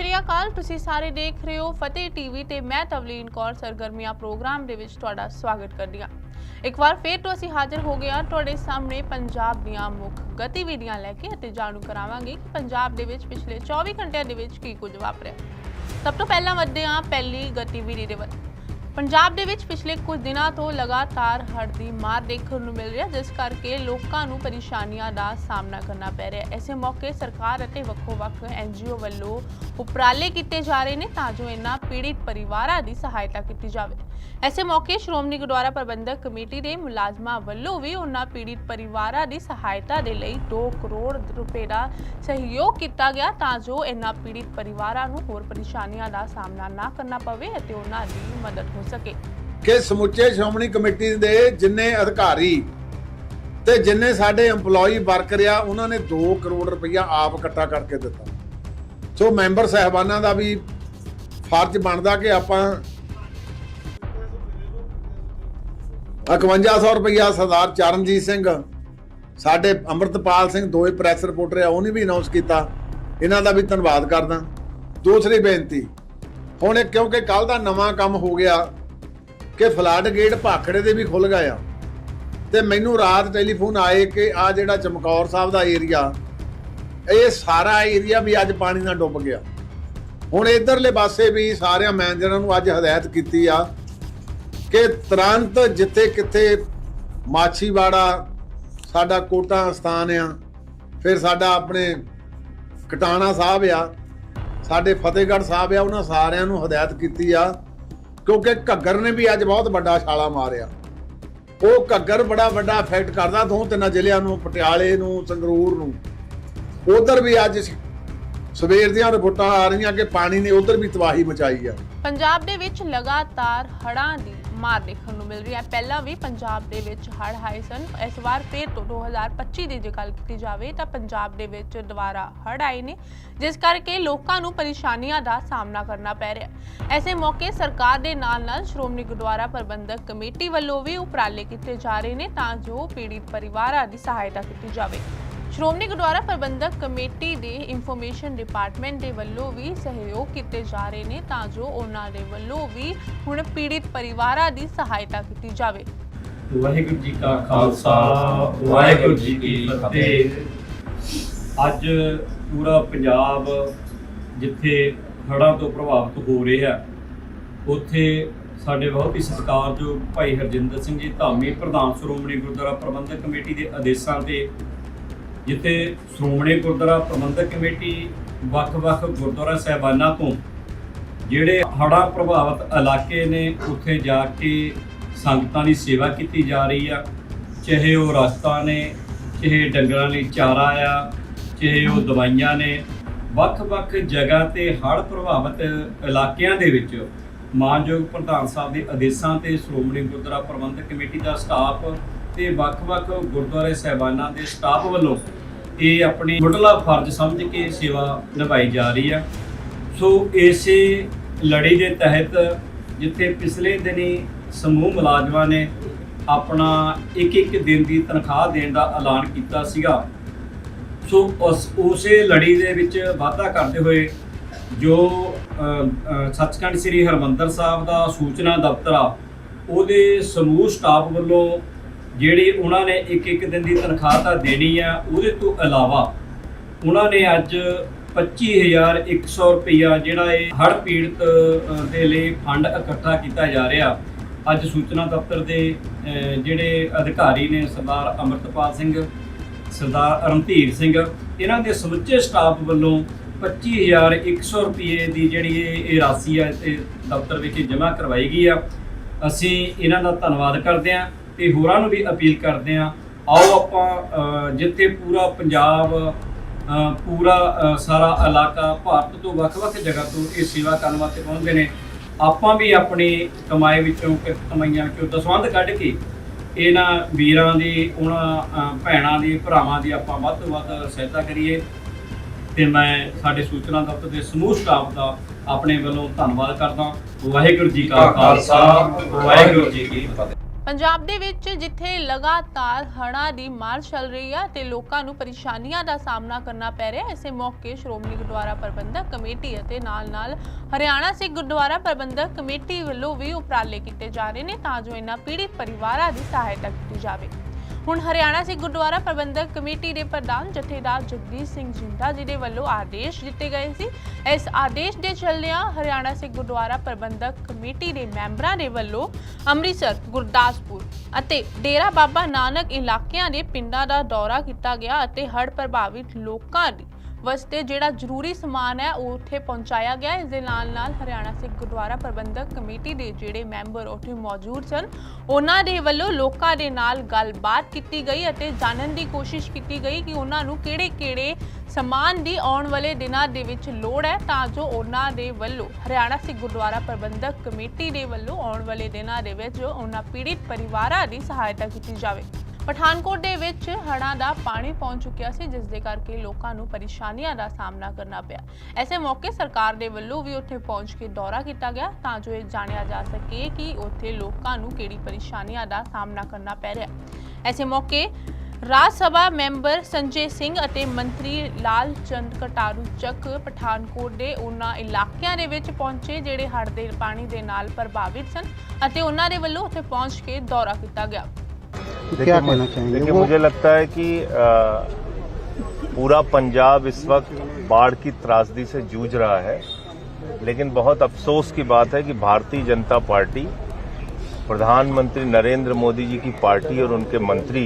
ਸ਼੍ਰੀ ਅਕਾਲ। ਤੁਸੀਂ ਸਾਰੇ ਦੇਖ ਰਹੇ ਹੋ ਫਤਿਹ ਟੀਵੀ ਤੇ ਮੈਂ ਤਵਲੀਨ ਕੌਰ। ਸਰਗਰਮੀਆਂ ਪ੍ਰੋਗਰਾਮ ਦੇ ਵਿੱਚ ਤੁਹਾਡਾ ਸਵਾਗਤ ਕਰਦੀ ਹਾਂ। ਇੱਕ ਵਾਰ ਫੇਰ ਤੋਂ ਅਸੀਂ ਹਾਜ਼ਰ ਹੋ ਗਏ ਹਾਂ ਤੁਹਾਡੇ ਸਾਹਮਣੇ ਪੰਜਾਬ ਦੀਆਂ ਮੁੱਖ ਗਤੀਵਿਧੀਆਂ ਲੈ ਕੇ ਅਤੇ ਜਾਣੂ ਕਰਾਵਾਂਗੇ ਕਿ ਪੰਜਾਬ ਦੇ ਵਿੱਚ ਪਿਛਲੇ 24 ਘੰਟਿਆਂ ਦੇ ਵਿੱਚ ਕੀ ਕੁਝ ਵਾਪਰਿਆ। ਸਭ ਤੋਂ ਪਹਿਲਾਂ ਵੱਧਦੇ ਹਾਂ ਪਹਿਲੀ ਗਤੀਵਿਧੀ ਦੇ ਵੱਲ। ਪੰਜਾਬ ਦੇ ਵਿੱਚ ਪਿਛਲੇ ਕੁਝ ਦਿਨਾਂ ਤੋਂ ਲਗਾਤਾਰ ਹੜ੍ਹ ਦੀ ਮਾਰ ਦੇਖਣ ਨੂੰ ਮਿਲ ਰਹੀ ਹੈ, ਜਿਸ ਕਰਕੇ ਲੋਕਾਂ ਨੂੰ ਪਰੇਸ਼ਾਨੀਆਂ ਦਾ ਸਾਹਮਣਾ ਕਰਨਾ ਪੈ ਰਿਹਾ ਹੈ। ਐਸੇ ਮੌਕੇ ਸਰਕਾਰ ਅਤੇ ਵੱਖੋ-ਵੱਖ ਐਨਜੀਓ ਵੱਲੋਂ ਉਪਰਾਲੇ ਕੀਤੇ ਜਾ ਰਹੇ ਨੇ ਤਾਂ ਜੋ ਇਨ੍ਹਾਂ ਪੀੜਿਤ ਪਰਿਵਾਰਾਂ ਦੀ ਸਹਾਇਤਾ ਕੀਤੀ ਜਾਵੇ। ਐਸੇ ਮੌਕੇ ਸ਼੍ਰੋਮਣੀ ਗੁਰਦੁਆਰਾ ਪ੍ਰਬੰਧਕ ਕਮੇਟੀ ਦੇ ਮੁਲਾਜ਼ਮਾਂ ਵੱਲੋਂ ਵੀ ਉਹਨਾਂ ਪੀੜਿਤ ਪਰਿਵਾਰਾਂ ਦੀ ਸਹਾਇਤਾ ਦੇ ਲਈ 2 ਕਰੋੜ ਰੁਪਏ ਦਾ ਸਹਿਯੋਗ ਕੀਤਾ ਗਿਆ ਤਾਂ ਜੋ ਇਨ੍ਹਾਂ ਪੀੜਿਤ ਪਰਿਵਾਰਾਂ ਨੂੰ ਹੋਰ ਪਰੇਸ਼ਾਨੀਆਂ ਦਾ ਸਾਹਮਣਾ ਨਾ ਕਰਨਾ ਪਵੇ ਅਤੇ ਉਹਨਾਂ ਦੀ ਮਦਦ ਹੋ ਸਕੇ। ਕਿ ਸਮੁੱਚੇ ਸ਼੍ਰੋਮਣੀ ਕਮੇਟੀ ਦੇ ਜਿੰਨੇ ਅਧਿਕਾਰੀ ਤੇ ਜਿੰਨੇ ਸਾਡੇ EMPLOYE ਵਰਕਰ ਆ, ਉਹਨਾਂ ਨੇ 2 ਕਰੋੜ ਰੁਪਈਆ ਆਪ ਇਕੱਠਾ ਕਰਕੇ ਦਿੱਤਾ। ਸੋ ਮੈਂਬਰ ਸਹਿਬਾਨਾਂ ਦਾ ਵੀ ਫਰਜ਼ ਬਣਦਾ ਕਿ ਆਪਾਂ 5100 ਰੁਪਈਆ ਸਰਦਾਰ ਚਰਨਜੀਤ ਸਿੰਘ, ਸਾਡੇ ਅੰਮ੍ਰਿਤਪਾਲ ਸਿੰਘ ਦੋਏ ਪ੍ਰੈਸ ਰਿਪੋਰਟਰ ਆ, ਉਹਨੇ ਵੀ ਅਨਾਉਂਸ ਕੀਤਾ। ਇਹਨਾਂ ਦਾ ਵੀ ਧੰਨਵਾਦ ਕਰਦਾ। ਦੂਸਰੀ ਬੇਨਤੀ ਹੁਣ ਇਹ ਕਿਉਂਕਿ ਕੱਲ ਦਾ ਨਵਾਂ ਕੰਮ ਹੋ ਗਿਆ ਕਿ ਫਲੱਡ ਗੇਟ ਭਾਖੜੇ ਦੇ ਵੀ ਖੁੱਲ ਗਏ ਆ। ਤੇ ਮੈਨੂੰ ਰਾਤ ਟੈਲੀਫੋਨ ਆਏ ਕਿ ਆ ਜਿਹੜਾ ਚਮਕੌਰ ਸਾਹਿਬ ਦਾ ਏਰੀਆ, ਇਹ ਸਾਰਾ ਏਰੀਆ ਵੀ ਅੱਜ ਪਾਣੀ ਨਾਲ ਡੁੱਬ ਗਿਆ। ਹੁਣ ਇਧਰਲੇ ਪਾਸੇ ਵੀ ਸਾਰਿਆਂ ਮੈਨੇਜਰਾਂ ਨੂੰ ਅੱਜ ਹਦਾਇਤ ਕੀਤੀ ਆ ਕਿ ਤੁਰੰਤ ਜਿੱਥੇ ਕਿੱਥੇ ਮਾਛੀਵਾੜਾ ਸਾਡਾ ਕੋਟਾ ਸਥਾਨ ਆ, ਫਿਰ ਸਾਡਾ ਆਪਣੇ ਕਟਾਣਾ ਸਾਹਿਬ ਆ ਸਾਡੇ ਫਤਿਹਗੜ੍ਹ ਸਾਹਿਬ ਆ, ਉਹਨਾਂ ਸਾਰਿਆਂ ਨੂੰ ਹਦਾਇਤ ਕੀਤੀ ਆ, ਕਿਉਂਕਿ ਘੱਗਰ ਨੇ ਵੀ ਅੱਜ ਬਹੁਤ ਵੱਡਾ ਛਾਲਾ ਮਾਰਿਆ। ਉਹ ਘੱਗਰ ਬੜਾ ਵੱਡਾ ਇਫੈਕਟ ਕਰਦਾ ਦੋ ਤਿੰਨਾਂ ਜ਼ਿਲ੍ਹਿਆਂ ਨੂੰ, ਪਟਿਆਲੇ ਨੂੰ, ਸੰਗਰੂਰ ਨੂੰ। ਉਧਰ ਵੀ ਅੱਜ ਸਵੇਰ ਦੀਆਂ ਰਿਪੋਰਟਾਂ ਆ ਰਹੀਆਂ ਕਿ ਪਾਣੀ ਨੇ ਉਧਰ ਵੀ ਤਬਾਹੀ ਮਚਾਈ ਆ। ਪੰਜਾਬ ਦੇ ਵਿੱਚ ਲਗਾਤਾਰ ਹੜ੍ਹਾਂ ਦੀ ਮਾਰ ਦੇਖਣ ਨੂੰ ਮਿਲ ਰਹੀ ਹੈ। ਪਹਿਲਾਂ ਵੀ ਪੰਜਾਬ ਦੇ ਵਿੱਚ ਹੜ੍ਹ ਆਏ ਸਨ। ਇਸ ਵਾਰ ਫਿਰ ਤੋਂ 2025 ਦੀ ਜੇ ਗੱਲ ਕੀਤੀ ਜਾਵੇ ਤਾਂ ਪੰਜਾਬ ਦੇ ਵਿੱਚ ਦੁਬਾਰਾ ਹੜ੍ਹ ਆਏ ਨੇ, ਜਿਸ ਕਰਕੇ ਲੋਕਾਂ ਨੂੰ ਪਰੇਸ਼ਾਨੀਆਂ ਦਾ ਸਾਹਮਣਾ ਕਰਨਾ ਪੈ ਰਿਹਾ ਹੈ। ਐਸੇ ਮੌਕੇ ਸਰਕਾਰ ਦੇ ਨਾਲ ਨਾਲ ਸ਼੍ਰੋਮਣੀ ਗੁਰਦੁਆਰਾ ਪ੍ਰਬੰਧਕ ਕਮੇਟੀ ਵੱਲੋਂ ਵੀ ਉਪਰਾਲੇ ਕੀਤੇ ਜਾ ਰਹੇ ਨੇ ਤਾਂ ਜੋ ਪੀੜਿਤ ਪਰਿਵਾਰਾਂ ਦੀ ਸਹਾਇਤਾ ਕੀਤੀ ਜਾਵੇ। ਸ਼੍ਰੋਮਣੀ ਗੁਰਦੁਆਰਾ ਪ੍ਰਬੰਧਕ ਕਮੇਟੀ ਦੇ ਇਨਫੋਰਮੇਸ਼ਨ ਡਿਪਾਰਟਮੈਂਟ ਦੇ ਵੱਲੋਂ ਵੀ ਸਹਿਯੋਗ ਕੀਤੇ ਜਾ ਰਹੇ ਨੇ ਤਾਂ ਜੋ ਉਹਨਾਂ ਦੇ ਵੱਲੋਂ ਵੀ ਹੁਣ ਪੀੜਿਤ ਪਰਿਵਾਰਾਂ ਦੀ ਸਹਾਇਤਾ ਕੀਤੀ ਜਾਵੇ। ਵਾਹਿਗੁਰੂ ਜੀ ਕਾ ਖਾਲਸਾ, ਵਾਹਿਗੁਰੂ ਜੀ ਕੀ ਫਤਿਹ। ਅੱਜ ਪੂਰਾ ਪੰਜਾਬ ਜਿੱਥੇ ਹੜ੍ਹਾਂ ਤੋਂ ਪ੍ਰਭਾਵਿਤ ਹੋ ਰਿਹਾ ਉੱਥੇ ਸਾਡੇ ਬਹੁਤ ਹੀ ਸਤਿਕਾਰਯੋਗ ਭਾਈ ਹਰਜਿੰਦਰ ਸਿੰਘ ਜੀ, ਧਾਮੀ ਪ੍ਰਧਾਨ ਸ਼੍ਰੋਮਣੀ ਗੁਰਦੁਆਰਾ ਪ੍ਰਬੰਧਕ ਕਮੇਟੀ ਦੇ ਆਦੇਸ਼ਾਂ ਤੇ ਜਿੱਥੇ ਸ਼੍ਰੋਮਣੀ ਗੁਰਦੁਆਰਾ ਪ੍ਰਬੰਧਕ ਕਮੇਟੀ, ਵੱਖ-ਵੱਖ ਗੁਰਦੁਆਰਾ ਸਾਹਿਬਾਨਾਂ ਤੋਂ ਜਿਹੜੇ ਹੜ੍ਹਾਂ ਪ੍ਰਭਾਵਿਤ ਇਲਾਕੇ ਨੇ, ਉੱਥੇ ਜਾ ਕੇ ਸੰਗਤਾਂ ਦੀ ਸੇਵਾ ਕੀਤੀ ਜਾ ਰਹੀ ਆ। ਚਾਹੇ ਉਹ ਰਸਤਾ ਨੇ, ਚਾਹੇ ਡੰਗਰਾਂ ਲਈ ਚਾਰਾ ਆ, ਚਾਹੇ ਉਹ ਦਵਾਈਆਂ ਨੇ, ਵੱਖ-ਵੱਖ ਜਗ੍ਹਾ ਤੇ ਹੜ੍ਹ ਪ੍ਰਭਾਵਿਤ ਇਲਾਕਿਆਂ ਦੇ ਵਿੱਚ ਮਾਨਯੋਗ ਪ੍ਰਧਾਨ ਸਾਹਿਬ ਦੇ ਆਦੇਸ਼ਾਂ ਤੇ ਸ਼੍ਰੋਮਣੀ ਗੁਰਦੁਆਰਾ ਪ੍ਰਬੰਧਕ ਕਮੇਟੀ ਦਾ ਸਟਾਫ ਤੇ ਵੱਖ-ਵੱਖ ਗੁਰਦੁਆਰੇ ਸਾਹਿਬਾਨਾਂ ਦੇ ਸਟਾਫ ਵੱਲੋਂ ਇਹ ਆਪਣੀ ਮੁੱਢਲਾ ਫਰਜ਼ ਸਮਝ ਕੇ ਸੇਵਾ ਨਿਭਾਈ ਜਾ ਰਹੀ ਆ ਸੋ ਇਸੇ ਲੜੀ ਦੇ ਤਹਿਤ ਜਿੱਥੇ ਪਿਛਲੇ ਦਿਨੀ ਸਮੂਹ ਮੁਲਾਜ਼ਮਾਂ ਨੇ ਆਪਣਾ ਇੱਕ ਇੱਕ ਦਿਨ ਦੀ ਤਨਖਾਹ ਦੇਣ ਦਾ ਐਲਾਨ ਕੀਤਾ ਸੀਗਾ। ਸੋ ਉਸ, ਉਸੇ ਲੜੀ ਦੇ ਵਿੱਚ ਵਾਧਾ ਕਰਦੇ ਹੋਏ ਜੋ ਸੱਚਖੰਡ ਸ੍ਰੀ ਹਰਮੰਦਰ ਸਾਹਿਬ ਦਾ ਸੂਚਨਾ ਦਫ਼ਤਰ ਆ, ਉਹਦੇ ਸਮੂਹ ਸਟਾਫ ਵੱਲੋਂ ਜਿਹੜੀ ਉਹਨਾਂ ਨੇ ਇੱਕ ਇੱਕ ਦਿਨ ਦੀ ਤਨਖਾਹ ਤਾਂ ਦੇਣੀ ਆ, ਉਹਦੇ ਤੋਂ ਇਲਾਵਾ ਉਹਨਾਂ ਨੇ ਅੱਜ 25100 ਰੁਪਇਆ ਜਿਹੜਾ ਇਹ ਹੜ੍ਹ ਪੀੜਤ ਦੇ ਲਈ ਫੰਡ ਇਕੱਠਾ ਕੀਤਾ ਜਾ ਰਿਹਾ। ਅੱਜ ਸੂਚਨਾ ਦਫ਼ਤਰ ਦੇ ਜਿਹੜੇ ਅਧਿਕਾਰੀ ਨੇ ਸਰਦਾਰ ਅਮਰਤਪਾਲ ਸਿੰਘ, ਸਰਦਾਰ ਰਣਧੀਰ ਸਿੰਘ, ਇਹਨਾਂ ਦੇ ਸਮੁੱਚੇ ਸਟਾਫ ਵੱਲੋਂ 25100 ਰੁਪਏ ਦੀ ਜਿਹੜੀ ਇਹ ਇਹ ਰਾਸ਼ੀ ਹੈ ਤੇ ਦਫ਼ਤਰ ਵਿੱਚ ਜਮ੍ਹਾਂ ਕਰਵਾਈ ਗਈ ਆ। ਅਸੀਂ ਇਹਨਾਂ ਦਾ ਧੰਨਵਾਦ ਕਰਦੇ ਹਾਂ। ਤੇ ਹੋਰਾਂ ਨੂੰ ਵੀ ਅਪੀਲ ਕਰਦੇ ਹਾਂ ਆਓ ਆਪਾਂ ਜਿੱਥੇ ਪੂਰਾ ਪੰਜਾਬ ਪੂਰਾ ਸਾਰਾ ਇਲਾਕਾ ਭਾਰਤ ਤੋਂ ਵੱਖ-ਵੱਖ ਜਗ੍ਹਾ ਤੋਂ ਇਹ ਸੇਵਾ ਕਰਨ ਵਾਸਤੇ ਪਹੁੰਚਦੇ ਨੇ ਆਪਾਂ ਵੀ ਆਪਣੀ ਕਮਾਈ ਵਿੱਚੋਂ ਕਮਾਈਆਂ ਵਿੱਚੋਂ ਦਸਵੰਧ ਕੱਢ ਕੇ ਇਹਨਾਂ ਵੀਰਾਂ ਦੀ ਉਹਨਾਂ ਭੈਣਾਂ ਦੀ ਭਰਾਵਾਂ ਦੀ ਆਪਾਂ ਵੱਧ ਤੋਂ ਵੱਧ ਸਹਾਇਤਾ ਕਰੀਏ ਤੇ ਮੈਂ ਸਾਡੇ ਸੂਚਨਾ ਦਫ਼ਤਰ ਦੇ ਸਮੂਹ ਸਟਾਫ ਦਾ ਆਪਣੇ ਵੱਲੋਂ ਧੰਨਵਾਦ ਕਰਦਾ ਵਾਹਿਗੁਰੂ ਜੀ ਕਾ ਖਾਲਸਾ। ਵਾਹਿਗੁਰੂ ਜੀ ਕੀ ਫਤਿਹ। ਪੰਜਾਬ ਦੇ ਵਿੱਚ ਜਿੱਥੇ ਲਗਾਤਾਰ ਹੜ੍ਹਾਂ ਦੀ ਮਾਰ ਚੱਲ ਰਹੀ ਹੈ ਤੇ ਲੋਕਾਂ ਨੂੰ ਪਰੇਸ਼ਾਨੀਆਂ ਦਾ ਸਾਹਮਣਾ ਕਰਨਾ ਪੈ ਰਿਹਾ ਹੈ ਇਸੇ ਮੌਕੇ ਸ਼੍ਰੋਮਣੀ ਗੁਰਦੁਆਰਾ ਪ੍ਰਬੰਧਕ ਕਮੇਟੀ ਅਤੇ ਨਾਲ-ਨਾਲ ਹਰਿਆਣਾ ਸਿੱਖ ਗੁਰਦੁਆਰਾ ਪ੍ਰਬੰਧਕ ਕਮੇਟੀ ਵੱਲੋਂ ਵੀ ਉਪਰਾਲੇ ਕੀਤੇ ਜਾ ਰਹੇ ਨੇ ਤਾਂ ਜੋ ਇਹਨਾਂ ਪੀੜਿਤ ਪਰਿਵਾਰਾਂ ਦੀ ਸਹਾਇਤਾ ਕੀਤੀ ਜਾਵੇ। ਹੁਣ ਹਰਿਆਣਾ ਸਿੱਖ ਗੁਰਦੁਆਰਾ ਪ੍ਰਬੰਧਕ ਕਮੇਟੀ ਦੇ ਪ੍ਰਧਾਨ ਜਥੇਦਾਰ ਜਗਦੀਸ਼ ਸਿੰਘ ਜਿੰਦਾ ਜੀ ਦੇ ਵੱਲੋਂ ਆਦੇਸ਼ ਦਿੱਤੇ ਗਏ ਸੀ। ਇਸ ਆਦੇਸ਼ ਦੇ ਚੱਲਦਿਆਂ ਹਰਿਆਣਾ ਸਿੱਖ ਗੁਰਦੁਆਰਾ ਪ੍ਰਬੰਧਕ ਕਮੇਟੀ ਦੇ ਮੈਂਬਰਾਂ ਦੇ ਵੱਲੋਂ ਅੰਮ੍ਰਿਤਸਰ, ਗੁਰਦਾਸਪੁਰ ਅਤੇ ਡੇਰਾ ਬਾਬਾ ਨਾਨਕ ਇਲਾਕਿਆਂ ਦੇ ਪਿੰਡਾਂ ਦਾ ਦੌਰਾ ਕੀਤਾ ਗਿਆ ਅਤੇ ਹੜ੍ਹ ਪ੍ਰਭਾਵਿਤ ਲੋਕਾਂ ਦੀ ਵਾਸਤੇ ਜਿਹੜਾ ਜ਼ਰੂਰੀ ਸਮਾਨ ਹੈ, ਉਹ ਉੱਥੇ ਪਹੁੰਚਾਇਆ ਗਿਆ। ਇਸ ਦੇ ਨਾਲ ਨਾਲ ਹਰਿਆਣਾ ਸਿੱਖ ਗੁਰਦੁਆਰਾ ਪ੍ਰਬੰਧਕ ਕਮੇਟੀ ਦੇ ਜਿਹੜੇ ਮੈਂਬਰ ਉੱਥੇ ਮੌਜੂਦ ਸਨ। ਉਹਨਾਂ ਦੇ ਵੱਲੋਂ ਲੋਕਾਂ ਦੇ ਨਾਲ ਗੱਲਬਾਤ ਕੀਤੀ ਗਈ ਅਤੇ ਜਾਣਨ ਦੀ ਕੋਸ਼ਿਸ਼ ਕੀਤੀ ਗਈ ਕਿ ਉਹਨਾਂ ਨੂੰ ਕਿਹੜੇ-ਕਿਹੜੇ ਸਮਾਨ ਦੀ ਆਉਣ ਵਾਲੇ ਦਿਨਾਂ ਦੇ ਵਿੱਚ ਲੋੜ ਹੈ, ਤਾਂ ਜੋ ਉਹਨਾਂ ਦੇ ਵੱਲੋਂ, ਹਰਿਆਣਾ ਸਿੱਖ ਗੁਰਦੁਆਰਾ ਪ੍ਰਬੰਧਕ ਕਮੇਟੀ ਦੇ ਵੱਲੋਂ ਆਉਣ ਵਾਲੇ ਦਿਨਾਂ ਦੇ ਵਿੱਚ ਉਹਨਾਂ ਪੀੜਿਤ ਪਰਿਵਾਰਾਂ ਦੀ ਸਹਾਇਤਾ ਕੀਤੀ ਜਾਵੇ। ਪਠਾਨਕੋਟ ਦੇ ਵਿੱਚ ਹੜ੍ਹਾਂ ਦਾ ਪਾਣੀ ਪਹੁੰਚ ਚੁੱਕਿਆ ਸੀ, ਜਿਸ ਦੇ ਕਰਕੇ ਲੋਕਾਂ ਨੂੰ ਪਰੇਸ਼ਾਨੀਆਂ ਦਾ ਸਾਹਮਣਾ ਕਰਨਾ ਪਿਆ। ਐਸੇ ਮੌਕੇ ਸਰਕਾਰ ਦੇ ਵੱਲੋਂ ਵੀ ਉੱਥੇ ਪਹੁੰਚ ਕੇ ਦੌਰਾ ਕੀਤਾ ਗਿਆ, ਤਾਂ ਜੋ ਇਹ ਜਾਣਿਆ ਜਾ ਸਕੇ ਕਿ ਉੱਥੇ ਲੋਕਾਂ ਨੂੰ ਕਿਹੜੀ ਪਰੇਸ਼ਾਨੀਆਂ ਦਾ ਸਾਹਮਣਾ ਕਰਨਾ ਪੈ ਰਿਹਾ। ਐਸੇ ਮੌਕੇ ਰਾਜ ਸਭਾ ਮੈਂਬਰ ਸੰਜੇ ਸਿੰਘ ਅਤੇ ਮੰਤਰੀ ਲਾਲ ਚੰਦ ਕਟਾਰੂ ਚੱਕ ਪਠਾਨਕੋਟ ਦੇ ਉਹਨਾਂ ਇਲਾਕਿਆਂ ਦੇ ਵਿੱਚ ਪਹੁੰਚੇ, ਜਿਹੜੇ ਹੜ੍ਹ ਦੇ ਪਾਣੀ ਦੇ ਨਾਲ ਪ੍ਰਭਾਵਿਤ ਸਨ ਅਤੇ ਉਹਨਾਂ ਦੇ ਵੱਲੋਂ ਉੱਥੇ ਪਹੁੰਚ ਕੇ ਦੌਰਾ ਕੀਤਾ ਗਿਆ। क्या कहना चाहेंगे? देखिए वो मुझे लगता है कि अ, पूरा पंजाब इस वक्त बाढ़ की त्रासदी से जूझ रहा है लेकिन बहुत अफसोस की बात है कि भारतीय जनता पार्टी प्रधानमंत्री नरेंद्र मोदी जी की पार्टी और उनके मंत्री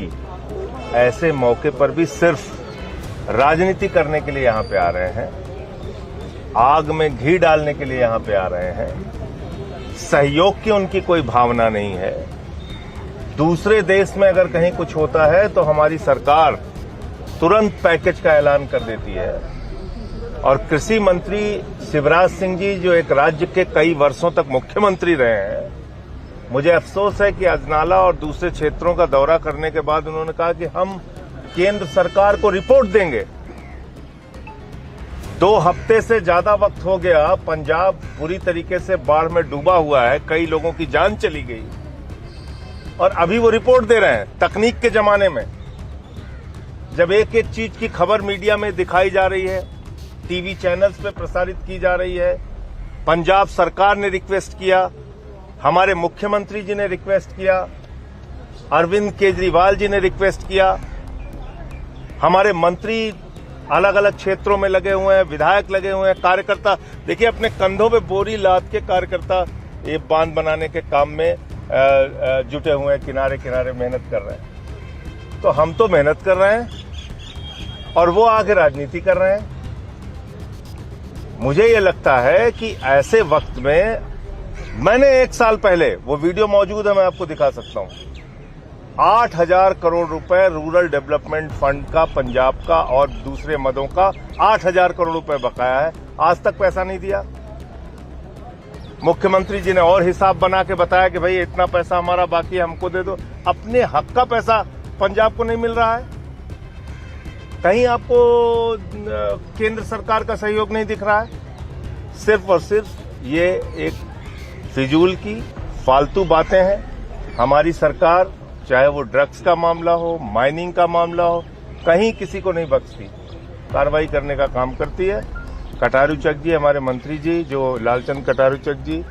ऐसे मौके पर भी सिर्फ़ राजनीति करने के लिए यहाँ पे आ रहे हैं आग में घी डालने के लिए यहाँ पे आ रहे हैं सहयोग की उनकी कोई भावना नहीं है। दूसरे देश में अगर कहीं कुछ होता है तो हमारी सरकार तुरंत पैकेज का ऐलान कर देती है। और कृषि मंत्री शिवराज सिंह जी, जो एक राज्य के कई वर्षों तक मुख्यमंत्री रहे हैं, मुझे अफसोस है कि अजनाला और दूसरे क्षेत्रों का दौरा करने के बाद उन्होंने कहा कि हम केंद्र सरकार को रिपोर्ट देंगे। दो हफ़्ते से ज़्यादा वक्त हो गया, पंजाब पूरी तरीके से बाढ़ में डूबा हुआ है, कई लोगों की जान चली गई। और अभी वो रिपोर्ट दे रहे हैं, तकनीक के जमाने में। जब एक एक चीज़ की खबर मीडिया में दिखाई जा रही है, टीवी चैनल्स पे प्रसारित की जा रही है, पंजाब सरकार ने रिक्वेस्ट किया, हमारे मुख्यमंत्री जी ने रिक्वेस्ट किया, अरविंद केजरीवाल जी ने रिक्वेस्ट किया, हमारे मंत्री अलग अलग क्षेत्रों में लगे हुए हैं, विधायक लगे हुए हैं, कार्यकर्ता, देखिए अपने कंधों पे बोरी लाद के कार्यकर्ता ये बाँध बनाने के काम में जुटे हुए हैं, किनारे किनारे मेहनत कर रहे हैं। तो हम तो मेहनत कर रहे हैं और वो आगे राजनीति कर रहे हैं। मुझे ये लगता है कि ऐसे वक्त में मैंने एक साल पहले, वो वीडियो मौजूद है, मैं आपको दिखा सकता हूँ। आठ हज़ार करोड़ रुपए रूरल डेवलपमेंट फंड का, पंजाब का और दूसरे मदों का आठ हज़ार करोड़ रुपए बकाया है। आज तक पैसा नहीं दिया। मुख्यमंत्री जी ने और हिसाब बना के बताया कि भाई, इतना पैसा हमारा बाकी हमको दे दो। अपने हक का पैसा पंजाब को नहीं मिल रहा है। कहीं आपको केंद्र सरकार का सहयोग नहीं दिख रहा है। सिर्फ़ और सिर्फ़ ये एक फिजूल की फालतू बातें हैं। हमारी सरकार, चाहे वो ड्रग्स का मामला हो, माइनिंग का मामला हो, कहीं किसी को नहीं बख्शती। कार्रवाई करने का काम करती है। कटारू चक जी हमारे मंत्री जी जो लालचंद कटारू चक जी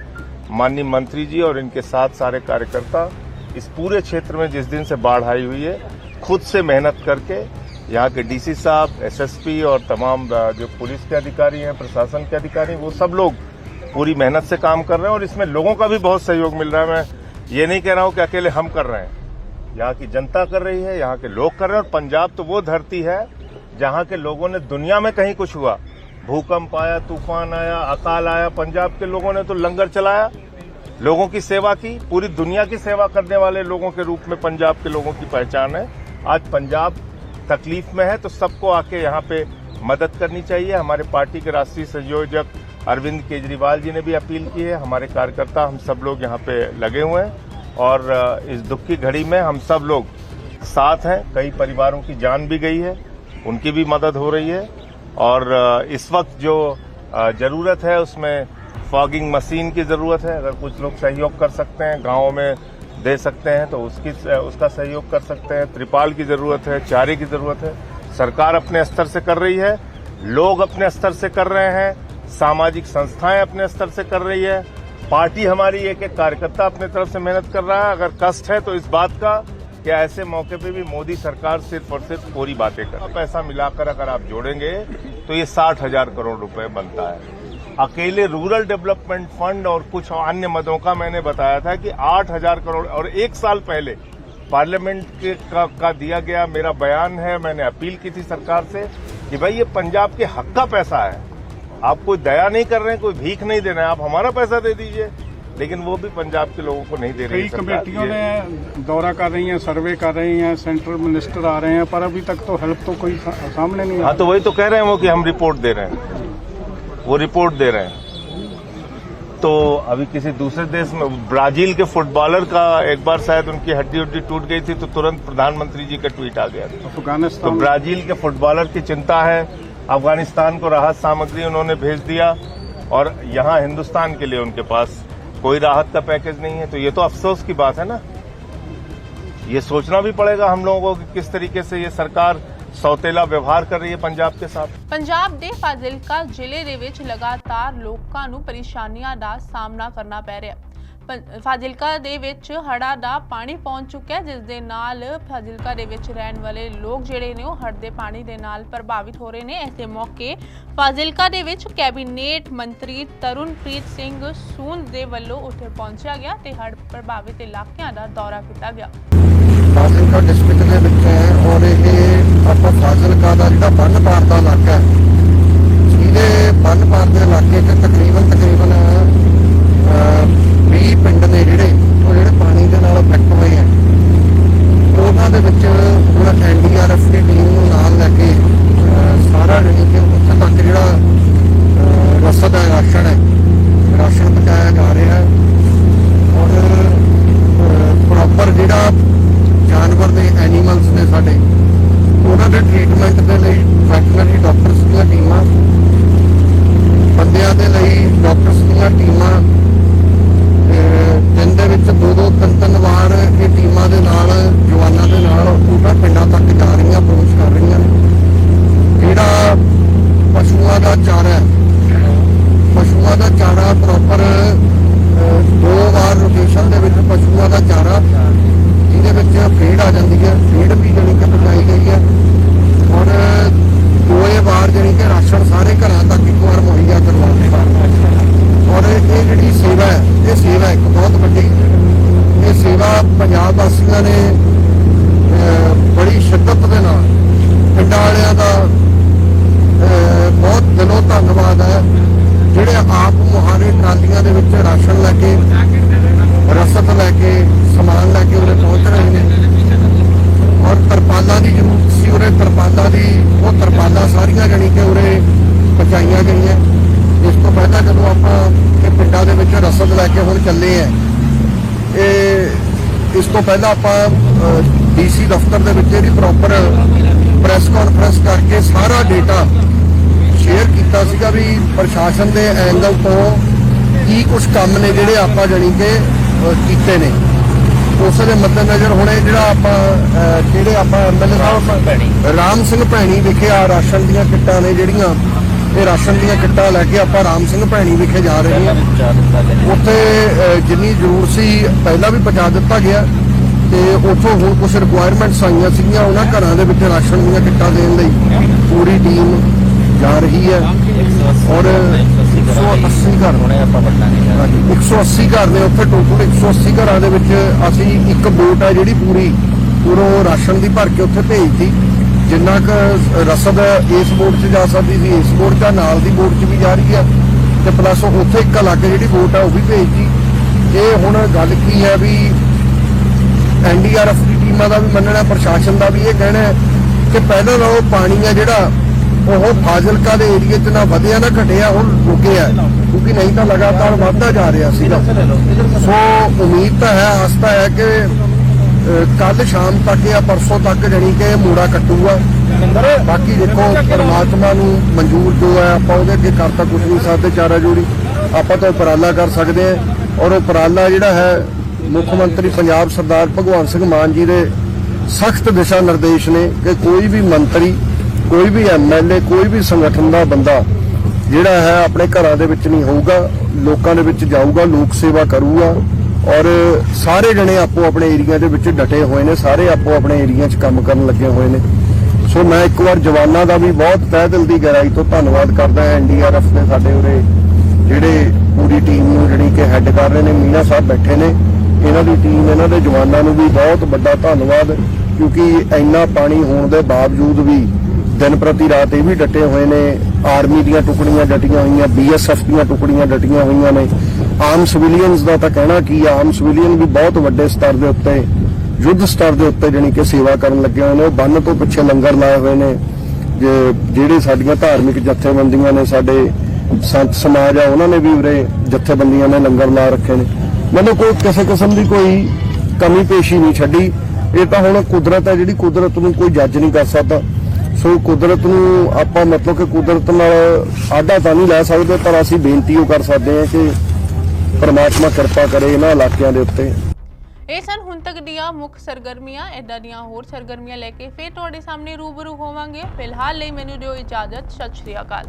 माननीय मंत्री जी और इनके साथ सारे कार्यकर्ता इस पूरे क्षेत्र में जिस दिन से बाढ़ आई हुई है खुद से मेहनत करके यहाँ के डीसी साहब एसएसपी और तमाम जो पुलिस के अधिकारी हैं प्रशासन के अधिकारी हैं, वो सब लोग पूरी मेहनत से काम कर रहे हैं और इसमें लोगों का भी बहुत सहयोग मिल रहा है। मैं ये नहीं कह रहा हूँ कि अकेले हम कर रहे हैं। यहाँ की जनता कर रही है यहाँ के लोग कर रहे हैं और पंजाब तो वो धरती है जहाँ के लोगों ने दुनिया में कहीं कुछ हुआ। भूकंप आया, तूफ़ान आया, अकाल आया, पंजाब के लोगों ने तो लंगर चलाया, लोगों की सेवा की, पूरी दुनिया की सेवा करने वाले लोगों के रूप में पंजाब के लोगों की पहचान है। आज पंजाब तकलीफ़ में है तो सबको आके यहाँ पे मदद करनी चाहिए। हमारे पार्टी के राष्ट्रीय संयोजक अरविंद केजरीवाल जी ने भी अपील की है। हमारे कार्यकर्ता, हम सब लोग यहाँ पे लगे हुए हैं और इस दुख की घड़ी में हम सब लोग साथ हैं। कई परिवारों की जान भी गई है, उनकी भी मदद हो रही है। और इस वक्त जो ज़रूरत है उसमें फॉगिंग मशीन की ज़रूरत है। अगर कुछ लोग सहयोग कर सकते हैं, गाँव में दे सकते हैं तो उसकी उसका सहयोग कर सकते हैं। त्रिपाल की ज़रूरत है, चारे की ज़रूरत है। सरकार अपने स्तर से कर रही है, लोग अपने स्तर से कर रहे हैं, सामाजिक संस्थाएँ अपने स्तर से कर रही है। पार्टी हमारी एक एक कार्यकर्ता अपने तरफ़ से मेहनत कर रहा है। अगर कष्ट है तो इस बात का कि ऐसे मौके पे भी मोदी सरकार सिर्फ़ और सिर्फ़ पूरी बातें कर पैसा मिलाकर अगर आप जोड़ेंगे तो ये साठ हज़ार करोड़ रुपए बनता है। अकेले रूरल डेवलपमेंट फंड और कुछ अन्य मदों का मैंने बताया था कि आठ हज़ार करोड़ और एक साल पहले पार्लियामेंट के का, का दिया गया मेरा बयान है मैंने अपील की थी सरकार से कि भाई ये पंजाब के हक का पैसा है। आप कोई दया नहीं कर रहे हैं कोई भीख नहीं दे रहे हैं आप हमारा पैसा दे दीजिए। लेकिन वो भी पंजाब के लोगों को नहीं दे रही कई कमेटियों ने दौरा कर रही हैं सर्वे कर रही हैं सेंट्रल मिनिस्टर आ रहे हैं पर अभी तक तो हेल्प तो कोई सामने नहीं हाँ तो वही तो कह रहे हैं वो कि हम रिपोर्ट दे रहे हैं। वो रिपोर्ट दे रहे हैं। तो अभी किसी दूसरे देश में ब्राज़ील के फुटबॉलर का एक बार शायद उनकी हड्डी उड्डी टूट गई थी तो तुरंत प्रधानमंत्री जी का ट्वीट आ गया। तो अफ़गानिस्तान ब्राज़ील के फुटबॉलर की चिंता है। अफ़गानिस्तान को राहत सामग्री उन्होंने भेज दिया और यहाँ हिंदुस्तान के लिए उनके पास कोई राहत का पैकेज नहीं है तो ये तो अफसोस की बात है ना ये सोचना भी पड़ेगा हम लोगों को कि किस तरीके से ये सरकार सौतेला व्यवहार कर रही है पंजाब के साथ ਪੰਜਾਬ ਦੇ ਫਾਜ਼ਿਲਕਾ ਜ਼ਿਲ੍ਹੇ ਦੇ ਵਿੱਚ ਲਗਾਤਾਰ ਲੋਕਾਂ ਨੂੰ ਪਰੇਸ਼ਾਨੀਆਂ ਦਾ ਸਾਹਮਣਾ ਕਰਨਾ ਪੈ ਰਿਹਾ ਹੈ ਪੰ- ਫਾਜ਼ਿਲਕਾ ਦੇ ਵਿੱਚ ਹੜ੍ਹਾਂ ਦਾ ਪਾਣੀ ਪਹੁੰਚ ਚੁੱਕਾ ਹੈ, ਜਿਸ ਦੇ ਨਾਲ ਫਾਜ਼ਿਲਕਾ ਦੇ ਵਿੱਚ ਰਹਿਣ ਵਾਲੇ ਲੋਕ ਜਿਹੜੇ ਨੇ ਉਹ ਹੜ੍ਹ ਦੇ ਪਾਣੀ ਦੇ ਨਾਲ ਪ੍ਰਭਾਵਿਤ ਹੋ ਰਹੇ ਨੇ। ਐਸੇ ਮੌਕੇ ਫਾਜ਼ਿਲਕਾ ਦੇ ਵਿੱਚ ਕੈਬਨਿਟ ਮੰਤਰੀ ਤਰੁਣਪ੍ਰੀਤ ਸਿੰਘ ਸੂੰਦ ਦੇ ਵੱਲੋਂ ਉੱਥੇ ਪਹੁੰਚਿਆ ਗਿਆ ਤੇ ਹੜ ਪ੍ਰਭਾਵਿਤ ਇਲਾਕਿਆਂ ਦਾ ਦੌਰਾ ਕੀਤਾ ਗਿਆ। ਫਾਜ਼ਿਲਕਾ ਡਿਸਟ੍ਰਿਕਟ ਦੇ ਵਿੱਚ ਹੈ ਔਰ ਇਹ ਆਪਾਂ ਫਾਜ਼ਿਲਕਾ ਦਾ ਜਿਹੜਾ ਬੰਨ ਪਾਰ ਦਾ ਇਲਾਕਾ ਹੈ, ਜਿਹਦੇ ਬੰਨ ਪਾਰ ਦੇ ਇਲਾਕੇ 'ਚ ਤਕਰੀਬਨ ਤਕਰੀਬਨ ਅਹ, 20 ਪਿੰਡ ਨੇ ਜਿਹੜੇ ਉਹ ਜਿਹੜੇ ਪਾਣੀ ਦੇ ਨਾਲ ਅਫੈਕਟ ਹੋਏ ਆ ਉਹਨਾਂ ਦੇ ਵਿੱਚ ਹੁਣ ਐਨਡੀਆਰਐਫ ਦੀ ਟੀਮ ਨੂੰ ਨਾਲ ਲੈ ਕੇ ਅਹ, ਸਾਰਾ ਜਿਹੜੀ ਕਿ ਉੱਥੇ ਤੱਕ ਜਿਹੜਾ ਅਹ, ਰਸਦ ਹੈ ਰਾਸ਼ਨ ਹੈ ਰਾਸ਼ਨ ਪਹੁੰਚਾਇਆ ਜਾ ਰਿਹਾ ਹੈ ਔਰ ਪ੍ਰੋਪਰ ਜਿਹੜਾ ਜਾਨਵਰ ਦੇ ਐਨੀਮਲਸ ਨੇ ਸਾਡੇ ਉਹਨਾਂ ਦੇ ਟ੍ਰੀਟਮੈਂਟ ਦੇ ਲਈ ਵੈਟਰਨਰੀ ਡਾਕਟਰਸ ਦੀਆਂ ਟੀਮਾਂ ਬੰਦਿਆਂ ਦੇ ਲਈ ਡਾਕਟਰਸ ਦੀਆਂ ਟੀਮਾਂ ਦਿਨ ਦੇ ਵਿੱਚ ਦੋ ਦੋ ਤਿੰਨ ਤਿੰਨ ਵਾਰ ਇਹ ਟੀਮਾਂ ਦੇ ਨਾਲ, ਜਵਾਨਾਂ ਦੇ ਨਾਲ ਉਹਨਾਂ ਪਿੰਡਾਂ ਤੱਕ ਜਾ ਰਹੀਆਂ ਪਹੁੰਚ ਕਰ ਰਹੀਆਂ ਨੇ। ਜਿਹੜਾ ਪਸ਼ੂਆਂ ਦਾ ਚਾਰਾ, ਪਸ਼ੂਆਂ ਦਾ ਚਾਰਾ ਪ੍ਰੋਪਰ ਦੋ ਵਾਰ ਰੋਟੇਸ਼ਨ ਦੇ ਵਿੱਚ ਪਸ਼ੂਆਂ ਦਾ ਚਾਰਾ, ਜਿਹਦੇ ਵਿੱਚ ਫੀਡ ਆ ਜਾਂਦੀ ਹੈ, ਫੀਡ ਵੀ ਜਿਹੜੀ ਕਿ ਪਹੁੰਚਾਈ ਗਈ ਹੈ। ਔਰ ਦੋਏ ਵਾਰ ਜਿਹੜੀ ਕਿ ਰਾਸ਼ਨ ਸਾਰੇ ਘਰਾਂ ਤੱਕ ਇੱਕ ਵਾਰ ਮੁਹੱਈਆ ਕਰਵਾ ਔਰ ਇਹ ਜਿਹੜੀ ਸੇਵਾ ਹੈ, ਇਹ ਸੇਵਾ ਇੱਕ ਬਹੁਤ ਵੱਡੀ ਇਹ ਸੇਵਾ ਪੰਜਾਬ ਵਾਸੀਆਂ ਨੇ ਬੜੀ ਸ਼ਿੱਦਤ ਦੇ ਨਾਲ ਪਿੰਡਾਂ ਵਾਲਿਆਂ ਦਾ ਬਹੁਤ ਦਿਲੋਂ ਧੰਨਵਾਦ ਹੈ, ਜਿਹੜੇ ਆਪ ਮੁਹਾਰੇ ਟਰਾਲੀਆਂ ਦੇ ਵਿੱਚ ਰਾਸ਼ਨ ਲੈ ਕੇ ਰਸਦ ਲੈ ਕੇ, ਸਮਾਨ ਲੈ ਕੇ ਉਹਨੇ ਪਹੁੰਚ ਰਹੇ ਨੇ। ਔਰ ਤਰਪਾਲਾਂ ਦੀ ਜ਼ਰੂਰਤ ਸੀ ਉਰੇ ਤਰਪਾਲਾਂ ਦੀ, ਉਹ ਤਰਪਾਲਾਂ ਸਾਰੀਆਂ ਜਣੀ ਕਿ ਉਰੇ ਪਹੁੰਚਾਈਆਂ ਗਈਆਂ। ਇਸ ਤੋਂ ਪਹਿਲਾਂ ਜਦੋਂ ਆਪਾਂ ਇਹ ਪਿੰਡਾਂ ਦੇ ਵਿੱਚ ਰਸਦ ਲੈ ਕੇ ਹੁਣ ਚੱਲੇ ਆ, ਇਹ ਇਸ ਤੋਂ ਪਹਿਲਾਂ ਆਪਾਂ ਡੀਸੀ ਦਫ਼ਤਰ ਦੇ ਵਿੱਚ ਇਹਦੀ ਪ੍ਰੋਪਰ ਪ੍ਰੈਸ ਕਾਨਫਰੰਸ ਕਰਕੇ ਸਾਰਾ ਡੇਟਾ ਸ਼ੇਅਰ ਕੀਤਾ ਸੀਗਾ ਵੀ ਪ੍ਰਸ਼ਾਸਨ ਦੇ ਐਂਗਲ ਤੋਂ ਕੀ ਕੁਝ ਕੰਮ ਨੇ ਜਿਹੜੇ ਆਪਾਂ ਜਾਣੀ ਕਿ ਕੀਤੇ ਨੇ। ਉਸ ਦੇ ਮੱਦੇਨਜ਼ਰ ਹੁਣ ਇਹ ਜਿਹੜਾ ਆਪਾਂ ਜਿਹੜੇ ਆਪਾਂ ਐਮਐਲਏ ਸਾਹਿਬ ਰਾਮ ਸਿੰਘ ਭੈਣੀ ਵਿਖੇ ਆ ਰਾਸ਼ਨ ਦੀਆਂ ਕਿੱਟਾਂ ਨੇ ਜਿਹੜੀਆਂ ਇਹ ਰਾਸ਼ਨ ਦੀਆਂ ਕਿੱਟਾਂ ਲੈ ਕੇ ਆਪਾਂ ਰਾਮ ਸਿੰਘ ਭੈਣੀ ਵਿਖੇ ਜਾ ਰਹੇ ਹਾਂ। ਉੱਥੇ ਜਿੰਨੀ ਜ਼ਰੂਰ ਸੀ ਪਹਿਲਾਂ ਵੀ ਪਹੁੰਚਾ ਦਿੱਤਾ ਗਿਆ ਤੇ ਉੱਥੋਂ ਹੁਣ ਕੁਝ ਰਿਕੁਆਇਰਮੈਂਟਸ ਆਈਆਂ ਸੀਗੀਆਂ ਉਹਨਾਂ ਘਰਾਂ ਦੇ ਵਿੱਚ ਰਾਸ਼ਨ ਦੀਆਂ ਕਿੱਟਾਂ ਦੇਣ ਲਈ। ਪੂਰੀ ਟੀਮ ਜਾ ਰਹੀ ਹੈ। ਔਰ 180 ਘਰ ਹਾਂਜੀ 180 ਘਰ ਨੇ ਉੱਥੇ ਟੋਟਲ 180 ਘਰਾਂ ਦੇ ਵਿੱਚ ਅਸੀਂ ਇੱਕ ਬੋਟ ਹੈ ਜਿਹੜੀ ਪੂਰੀ ਪੂਰੋ ਰਾਸ਼ਨ ਦੀ ਭਰ ਕੇ ਉੱਥੇ ਭੇਜਤੀ। ਜਿੰਨਾ ਕੁ ਰਸਦ ਇਸ ਬੋਟ 'ਚ ਜਾ ਸਕਦੀ ਸੀ ਇਸ ਬੋਟ ਆ, ਨਾਲ ਦੀ ਬੋਟ 'ਚ ਵੀ ਜਾ ਰਹੀ ਹੈ ਤੇ ਪਲੱਸ ਉੱਥੇ ਇੱਕ ਅਲੱਗ ਜਿਹੜੀ ਬੋਟ ਹੈ ਉਹ ਵੀ ਭੇਜਤੀ। ਇਹ ਹੁਣ ਗੱਲ ਕੀ ਹੈ ਵੀ ਐਨਡੀਆਰਐਫ ਦੀ ਟੀਮਾਂ ਦਾ ਵੀ ਮੰਨਣਾ ਪ੍ਰਸ਼ਾਸਨ ਦਾ ਵੀ ਇਹ ਕਹਿਣਾ ਹੈ ਕਿ ਪਹਿਲਾਂ ਨਾਲੋਂ ਪਾਣੀ ਹੈ ਜਿਹੜਾ ਉਹ ਫਾਜ਼ਿਲਕਾ ਦੇ ਏਰੀਏ 'ਚ ਨਾ ਵਧਿਆ ਨਾ ਘਟਿਆ ਹੁਣ ਰੁਕਿਆ ਕਿਉਂਕਿ ਨਹੀਂ ਤਾਂ ਲਗਾਤਾਰ ਵਧਦਾ ਜਾ ਰਿਹਾ ਸੀਗਾ। ਸੋ ਉਮੀਦ ਤਾਂ ਹੈ ਆਸਤਾ ਹੈ ਕਿ ਕੱਲ ਸ਼ਾਮ ਤੱਕ ਜਾਂ ਪਰਸੋਂ ਤੱਕ ਜਣੀ ਕਿ ਇਹ ਮੂੜਾ ਕੱਟੂਗਾ। ਬਾਕੀ ਦੇਖੋ, ਪਰਮਾਤਮਾ ਨੂੰ ਮਨਜ਼ੂਰ ਜੋ ਹੈ, ਆਪਾਂ ਉਹਦੇ ਅੱਗੇ ਕਰਤਾ ਕੁਝ ਨਹੀਂ ਸਕਦੇ, ਚਾਰਾ ਜੋੜੀ। ਆਪਾਂ ਤਾਂ ਉਪਰਾਲਾ ਕਰ ਸਕਦੇ ਹਾਂ। ਔਰ ਉਪਰਾਲਾ ਜਿਹੜਾ ਹੈ, ਮੁੱਖ ਮੰਤਰੀ ਪੰਜਾਬ ਸਰਦਾਰ ਭਗਵੰਤ ਸਿੰਘ ਮਾਨ ਜੀ ਦੇ ਸਖਤ ਦਿਸ਼ਾ ਨਿਰਦੇਸ਼ ਨੇ ਕਿ ਕੋਈ ਵੀ ਮੰਤਰੀ ਕੋਈ ਵੀ ਐਮਐਲਏ ਕੋਈ ਵੀ ਸੰਗਠਨ ਦਾ ਬੰਦਾ ਜਿਹੜਾ ਹੈ ਆਪਣੇ ਘਰਾਂ ਦੇ ਵਿੱਚ ਨਹੀਂ ਹੋਊਗਾ, ਲੋਕਾਂ ਦੇ ਵਿੱਚ ਜਾਊਗਾ, ਲੋਕ ਸੇਵਾ ਕਰੂਗਾ ਔਰ ਸਾਰੇ ਜਣੇ ਆਪੋ ਆਪਣੇ ਏਰੀਆ ਦੇ ਵਿੱਚ ਡਟੇ ਹੋਏ ਨੇ, ਸਾਰੇ ਆਪੋ ਆਪਣੇ ਏਰੀਆ 'ਚ ਕੰਮ ਕਰਨ ਲੱਗੇ ਹੋਏ ਨੇ। ਸੋ ਮੈਂ ਇੱਕ ਵਾਰ ਜਵਾਨਾਂ ਦਾ ਵੀ ਬਹੁਤ ਤਹਿ ਦਿਲ ਦੀ ਗਹਿਰਾਈ ਤੋਂ ਧੰਨਵਾਦ ਕਰਦਾ ਹਾਂ ਐਨਡੀਆਰਐਫ ਦੇ ਸਾਡੇ ਉਰੇ, ਜਿਹੜੇ ਪੂਰੀ ਟੀਮ ਨੂੰ ਜਿਹੜੀ ਕਿ ਹੈੱਡ ਕਰ ਰਹੇ ਨੇ, ਮੀਨਾ ਸਾਹਿਬ ਬੈਠੇ ਨੇ। ਇਹਨਾਂ ਦੀ ਟੀਮ ਇਹਨਾਂ ਦੇ ਜਵਾਨਾਂ ਨੂੰ ਵੀ ਬਹੁਤ ਵੱਡਾ ਧੰਨਵਾਦ, ਕਿਉਂਕਿ ਇੰਨਾ ਪਾਣੀ ਹੋਣ ਦੇ ਬਾਵਜੂਦ ਵੀ ਦਿਨ ਪ੍ਰਤੀ ਰਾਤ ਇਹ ਵੀ ਡਟੇ ਹੋਏ ਨੇ। ਆਰਮੀ ਦੀਆਂ ਟੁਕੜੀਆਂ ਡਟੀਆਂ ਹੋਈਆਂ ਬੀਐਸਐਫ ਦੀਆਂ ਟੁਕੜੀਆਂ ਡਟੀਆਂ ਹੋਈਆਂ ਨੇ। ਆਮ ਸਿਵਿਲੀਅਨਸ ਦਾ ਤਾਂ ਕਹਿਣਾ ਕੀ ਆ? ਆਮ ਸਿਵਿਲੀਅਨ ਵੀ ਬਹੁਤ ਵੱਡੇ ਸਤਰ ਦੇ ਉੱਤੇ, ਯੁੱਧ ਸਤਰ ਦੇ ਉੱਤੇ ਜਾਣੀ ਕਿ ਸੇਵਾ ਕਰਨ ਲੱਗੇ ਹੋਏ ਨੇ। ਉਹ ਬੰਨ ਤੋਂ ਪਿੱਛੇ ਲੰਗਰ ਲਾਏ ਹੋਏ ਨੇ। ਜਿਹੜੇ ਸਾਡੀਆਂ ਧਾਰਮਿਕ ਜਥੇਬੰਦੀਆਂ ਨੇ, ਸਾਡੇ ਸੰਤ ਸਮਾਜ ਆ, ਉਹਨਾਂ ਨੇ ਵੀ ਉਰੇ ਜਥੇਬੰਦੀਆਂ ਨੇ ਲੰਗਰ ਲਾ ਰੱਖੇ ਨੇ। ਮਤਲਬ ਕੋਈ ਕਿਸੇ ਕਿਸਮ ਦੀ ਕੋਈ ਕਮੀ ਪੇਸ਼ੀ ਨਹੀਂ ਛੱਡੀ। ਇਹ ਤਾਂ ਹੁਣ ਕੁਦਰਤ ਹੈ, ਜਿਹੜੀ ਕੁਦਰਤ ਨੂੰ ਕੋਈ ਜੱਜ ਨਹੀਂ ਕਰ ਸਕਦਾ। ਸੋ ਕੁਦਰਤ ਨੂੰ ਆਪਾਂ ਮਤਲਬ ਕਿ ਕੁਦਰਤ ਨਾਲ ਆਡਾ ਤਾਂ ਨਹੀਂ ਲੈ ਸਕਦੇ, ਪਰ ਅਸੀਂ ਬੇਨਤੀ ਉਹ ਕਰ ਸਕਦੇ ਹਾਂ ਕਿ ਪਰਮਾਤਮਾ ਕਿਰਪਾ ਕਰੇ ਇਹਨਾਂ ਇਲਾਕਿਆਂ ਦੇ ਉੱਤੇ। ਇਹ ਸਨ ਹੁਣ ਤੱਕ ਦੀਆਂ ਮੁੱਖ ਸਰਗਰਮੀਆਂ ਇਦਾਂ ਦੀਆਂ ਹੋਰ ਸਰਗਰਮੀਆਂ ਲੈ ਕੇ ਫੇਰ ਤੁਹਾਡੇ ਸਾਹਮਣੇ ਰੂਬਰੂ ਹੋਵਾਂਗੇ। ਫਿਲਹਾਲ ਲਈ ਮੈਨੂੰ ਦਿਓ ਇਜਾਜ਼ਤ, ਸਤਿ ਸ਼੍ਰੀ ਅਕਾਲ।